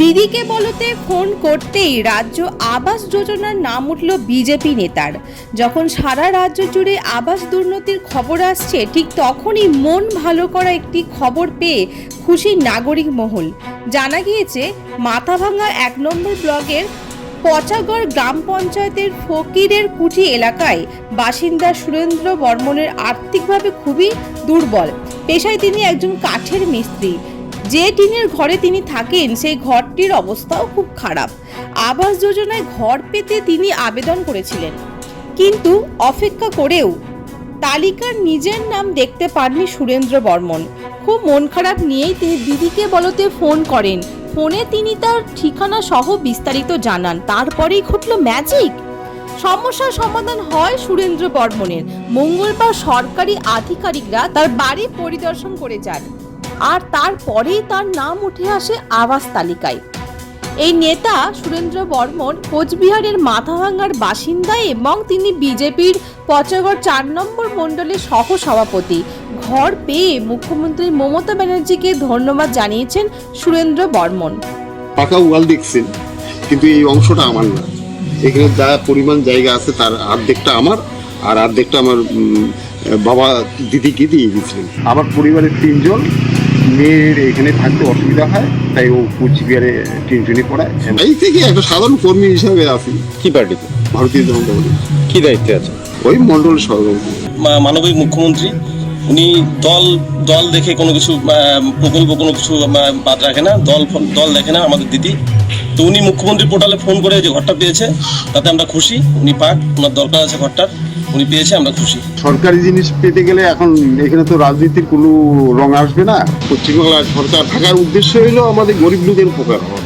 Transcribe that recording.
দিদিকে বলতে ফোন করতেই রাজ্য আবাস যোজনার নাম উঠল বিজেপি নেতার। যখন সারা রাজ্য জুড়ে আবাস দুর্নীতির খবর আসছে, ঠিক তখনই মন ভালো করা একটি খবর পেয়ে খুশি নাগরিক মহল। জানা গিয়েছে, মাথাভাঙ্গা এক নম্বর ব্লকের পচাগড় গ্রাম পঞ্চায়েতের ফকিরের কুঠি এলাকায় বাসিন্দা সুরেন্দ্র বর্মনের আর্থিকভাবে খুবই দুর্বল। পেশায় তিনি একজন কাঠের মিস্ত্রি। যে টিনের ঘরে তিনি থাকেন, সেই ঘরটির অবস্থাও খুব খারাপ। আবাস যোজনায় ঘর পেতে তিনি আবেদন করেছিলেন। কিন্তু অপেক্ষা করেও তালিকার নিজের নাম দেখতে পাননি সুরেন্দ্র বর্মন। খুব মন খারাপ নিয়েই তিনি দিদিকে বলতে ফোন করেন। ফোনে তিনি তার ঠিকানা সহ বিস্তারিত জানান। তারপরেই ঘটল ম্যাজিক সমস্যার সমাধান হয় সুরেন্দ্র বর্মনের। মঙ্গলবার সরকারি আধিকারিকরা তার বাড়ি পরিদর্শন করে যান। আর তারপরেই তার নাম উঠে আসে আবাস তালিকায়। এই নেতা সুরেন্দ্র বর্মন কোচবিহারের মাথাভাঙ্গার বাসিন্দা এবং তিনি বিজেপির পচাগড় চার নম্বর মণ্ডলের সহ সভাপতি ঘর পেয়ে মুখ্যমন্ত্রী মমতা ব্যানার্জিকে ধন্যবাদ জানিয়েছেন সুরেন্দ্র বর্মন। পাকা ওয়াল দেখছেন কিন্তু এই অংশটা আমার না। এখানে যা পরিমাণ জায়গা আছে তার অর্ধেকটা আমার আর অর্ধেকটা আমার বাবা দিদিকে দিয়ে দিয়েছিলেন। আমার পরিবারের তিনজন মেয়ের এখানে থাকতে অসুবিধা হয় তাই ও কুচবিহারে টিউশনি পড়ায়। এই থেকে একটা সাধারণ কর্মী হিসাবে আছি। কি পার্টিতে ভারতীয় জনতা পার্টি। কি দায়িত্বে আছে? ওই মন্ডল সভাপতি। মানবিক মুখ্যমন্ত্রী। উনি দল দল দেখে কোনো কিছু প্রকল্প কোনো কিছু বাদ রাখে না। দল দল দেখে না আমাদের দিদি। তো উনি মুখ্যমন্ত্রী পোর্টালে ফোন করে যে ঘরটা পেয়েছে তাতে আমরা খুশি। উনি পাক ওনার দরকার আছে ঘরটার। উনি পেয়েছে, আমরা খুশি। সরকারি জিনিস পেতে গেলে এখন এখানে তো রাজনীতির কোনো রং আসবে না। পশ্চিমবাংলার সরকার থাকার উদ্দেশ্য হলো আমাদের গরিব লোকের উপকার হওয়া।